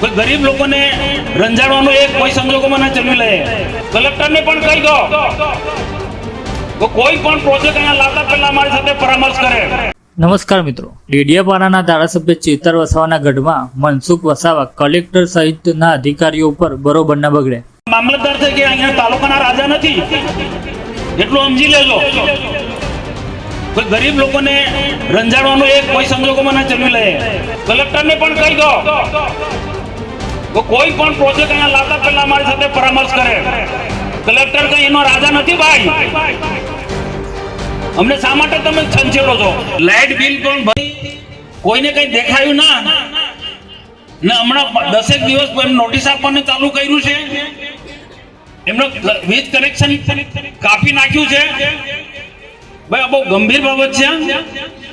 ગરીબ લોકોને રંજાડવાનું એક કોઈ સંજોગોમાં ના ચલવી લે કલેક્ટરને પણ કહી દો કોઈ પણ પ્રોજેક્ટ અહીંયા લાવતા પહેલા અમારી સાથે પરામર્શ કરે. નમસ્કાર મિત્રો. ડેડિયાપાડાના ધારાસભ્ય ચેતર વસાવાના ગઢમાં મનસુખ વસાવા કલેક્ટર સહિતના અધિકારીઓ ઉપર બરોબર ન બગડે. મામલતદાર છે કે અહીંયા તાલુકાના રાજા નથી? એટલું સમજી લેજો. કોઈ ગરીબ લોકોને રંજાડવાનું એક કોઈ સંજોગોમાં ના ચલવી લે કલેક્ટરને પણ કહી દો તો કોઈ પણ પ્રોજેક્ટ અહીંયા લાવતા પહેલા અમારી સાથે પરામર્શ કરે. કલેક્ટર કઈ એનો રાજા નથી ભાઈ. અમને શા માટે તમે છંછેડો છો? લાઇટ બિલ પણ ભરી? કોઈને કઈ દેખાયું ના? ને હમણાં દસેક દિવસ નોટિસ આપવાનું ચાલુ કર્યું છે. એમનો વીજ કનેક્શન કાપી નાખ્યું છે. ભાઈ, આ બહુ ગંભીર બાબત છે.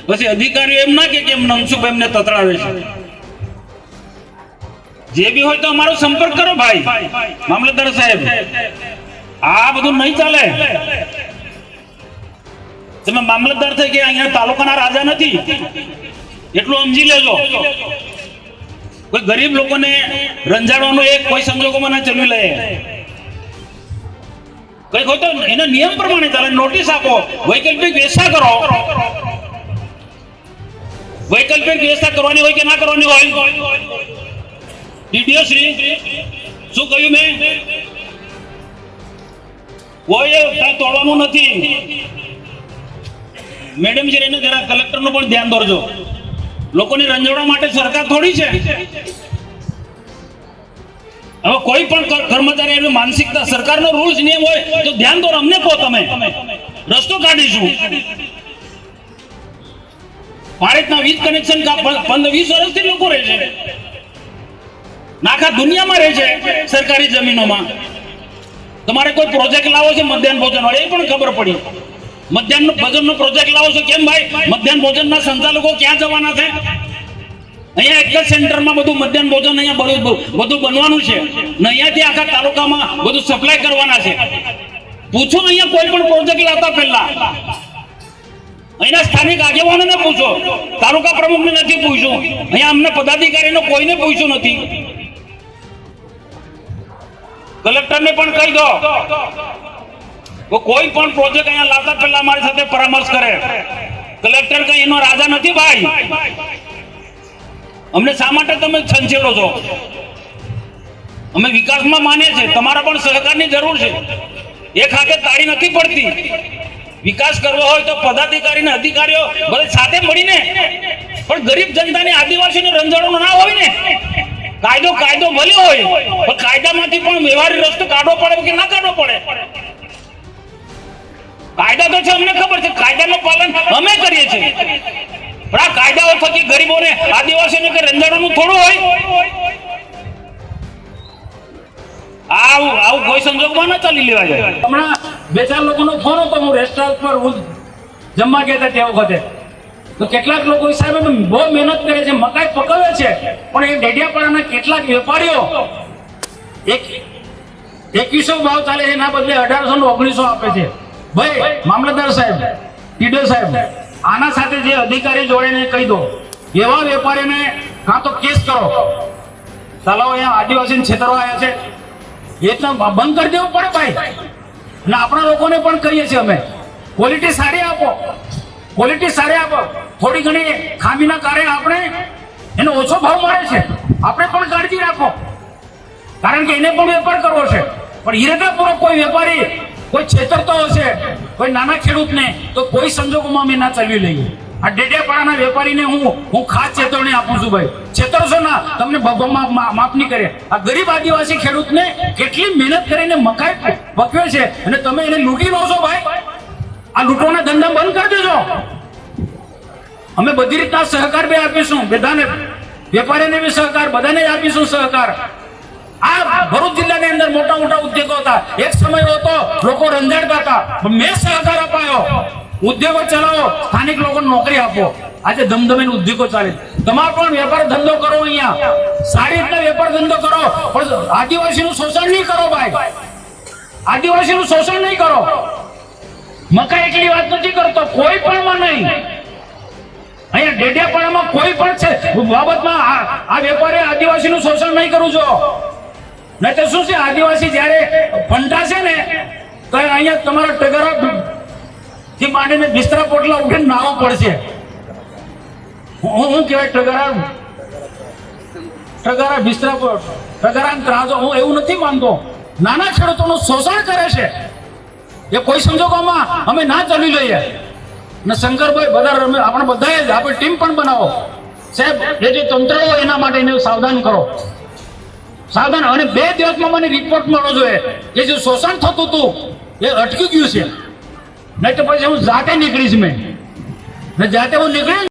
પછી અધિકારીઓ એમ ના કે એમ નમસુખ એમને તતડાવે છે. જે બી હોય તો અમારો સંપર્ક કરો ભાઈ. મામલતદાર સાહેબ, આ બધું નહીં ચાલે. તમે મામલતદાર થઈ કે અહીંયા તાલુકાના રાજા નથી. એટલું સમજી લેજો. કોઈ ગરીબ લોકોને રંજાડવાનું એક કોઈ સંજોગોમાં ના ચલવી લે. કઈ હોય તો એના નિયમ પ્રમાણે ચાલે. નોટિસ આપો. વૈકલ્પિક વ્યવસ્થા કરો. વૈકલ્પિક વ્યવસ્થા કરવાની હોય કે ના કરવાની હોય? ડીડીઓ શું કહ્યું મેં? કાંઈ તોડવાનું નથી. મેડમ છે એને જરા કલેક્ટરનું પણ ધ્યાન દોરજો. લોકોની રંજોડા માટે સરકાર થોડી છે. હવે કોઈ પણ કર્મચારી એની માનસિકતા, સરકારનો રૂલ્સ નિયમ હોય, તો ધ્યાન દોર, અમને કહો તમે. રસ્તો કાઢીશું. ભારતના વીજ કનેક્શન પંદર વીસ વર્ષથી લોકો રહે છે. નાખા દુનિયામાં રહે છે સરકારી જમીનોમાં. તમારે કોઈ પ્રોજેક્ટ લાવો છે મધ્યાહન ભોજન એ પણ ખબર પડી. મધ્યાહન ભોજનનો પ્રોજેક્ટ લાવો છો કેમ ભાઈ? મધ્યાહન ભોજનના સંચાલકો ક્યાં જવાના છે? અહીંયા એક જ સેન્ટરમાં બધું મધ્યાહન ભોજન અહીંયા બધું બધું બનવાનું છે. ને અહીંયાથી આખા તાલુકામાં બધું સપ્લાય કરવાના છે. પૂછો અહીંયા કોઈ પણ પ્રોજેક્ટ લાવતા પહેલા. અહીંના સ્થાનિક આગેવાનોને પૂછો. તાલુકા પ્રમુખને નથી પૂછ્યું. અહીંયા અમને પદાધિકારીનો કોઈને પૂછ્યું નથી. કલેક્ટરને પણ કહી દો. કોઈ પણ પ્રોજેક્ટ અહીંયા લાવતા પહેલા અમારી સાથે પરામર્શ કરે. કલેક્ટર કઈ એનો રાજા નથી ભાઈ? અમને શા માટે તમે છંછેડો છો? અમે વિકાસમાં માનીએ છીએ તમારા પણ સહકારની જરૂર છે. એક હાથે તાળી નથી પડતી. વિકાસ કરવો હોય તો પદાધિકારી અધિકારીઓ બધે સાથે મળીને, પણ ગરીબ જનતાની આદિવાસીને રંજાડો ના હોય ને. કાયદો કાયદો ભલે હોય, પણ કાયદામાંથી પણ વ્યવહારિક રસ્તો કાઢવો પડે કે ના કાઢવો પડે? કાયદા તો છે, અમને ખબર છે. કાયદાનું પાલન અમે કરીએ છીએ. પણ આ કાયદાઓ થકી ગરીબોને, આદિવાસીઓને કે રંજાડવાનું થોડું હોય? આવું આવું કોઈ સંજોગમાં ના ચાલી લેવા જાય હમણાં બે ચાર લોકોનો ફોન હતો, હું રેસ્ટોરન્ટ પર હું જમવા ગયા હતા તે વખતે. તો કેટલાક લોકો સાહેબ બહુ મહેનત કરે છે, મકાઈ પકવે છે, પણ એ ડેડિયાપાડાના કેટલાક વેપારીઓ એક એકવીસો ભાવ ચાલે છે, એના બદલે અઢારસો ને ઓગણીસો આપે છે. ભાઈ, મામલતદાર સાહેબ ટીડો સાહેબ, આના સાથે જે અધિકારી જોડે કહી દો. એવા વેપારીને કાં તો કેસ કરો. ચાલો અહીંયા આદિવાસીને છેતરવા આવ્યા છે. એ તો બંધ કરી દેવું પડે ભાઈ. અને આપણા લોકોને પણ કહીએ છીએ અમે. ક્વોલિટી સારી આપો. ક્વોલિટી સારી આપો. થોડી ઘણી ખામીના કારણે આપણે એનો ઓછો ભાવ મળે છે. આપણે પણ કાળજી રાખો. કારણ કે એને પણ વેપાર કરવો છે. પણ ઈરાદાપૂર્વક કોઈ વેપારી, કોઈ છેતરતો હશે, કોઈ નાના ખેડૂતને, તો કોઈ સંજોગોમાં અમે ના ચલવી લઈએ. આ ડેડિયાપાડાના વેપારીને હું હું ખાસ ચેતવણી આપું છું ભાઈ. છેતરશો ના, તમને મા- માફ કરે આ ગરીબ આદિવાસી ખેડૂતને કેટલી મહેનત કરીને મકાઈ પકવે છે અને તમે એને લૂંટી લો છો ભાઈ. આ લૂંટવાના ધંધા બંધ કરી દેજો. અમે બધી રીતના સહકાર બી આપીશું, બધાને, વેપારીને બી સહકાર, બધાને આપીશું સહકાર. આ ભરૂચ જિલ્લાની અંદર મોટા મોટા ઉદ્યોગો હતા. એક સમય હતો લોકો રંજાડતા હતા મેં સહકાર અપાયો. ઉદ્યોગો ચલાવો, સ્થાનિક લોકોને નોકરી આપો. આજે ધમધમીને ઉદ્યોગો ચાલે. તમારે પણ વેપાર ધંધો કરો અહીંયા. સારી રીતના વેપાર ધંધો કરો. પણ આદિવાસીનું શોષણ નહીં કરો ભાઈ. આદિવાસીનું શોષણ નહીં કરો. મકા એકલી વાત નથી કરતો. કોઈ પણ માં નહીં અહીંયા ડેડિયાપાડામાં કોઈ પણ છે બાબતમાં આ વેપારી આદિવાસીનું શોષણ નહીં કરું છો. નહીં તો શું છે, આદિવાસી જ્યારે ફંટાશે ને, તો અહીંયા તમારા ટગરા થી માંડીને બિસ્તરા પોટલા ઉઠીને નાવો પડશે. હું હું કહેવાય ટગરા ટગારા બિસ્તરા પર ટગરા ત્રાસો. હું એવું નથી માનતો. નાના ખેડૂતોનું શોષણ કરે છે. એ કોઈ સંજોગોમાં અમે ના ચાલી લઈએ ને શંકરભાઈ બધા રમે, આપણે બધાએ જ, આપણે ટીમ પણ બનાવો. સાહેબ એ જે તંત્ર હોય એના માટે એને સાવધાન કરો. સાવધાન, અને બે દિવસમાં મને રિપોર્ટ મળવો જોઈએ. એ જે શોષણ થતું હતું, એ અટકી ગયું છે. નહીં તો પછી હું જાતે નીકળીશ મેં. જાતે હું નીકળીશ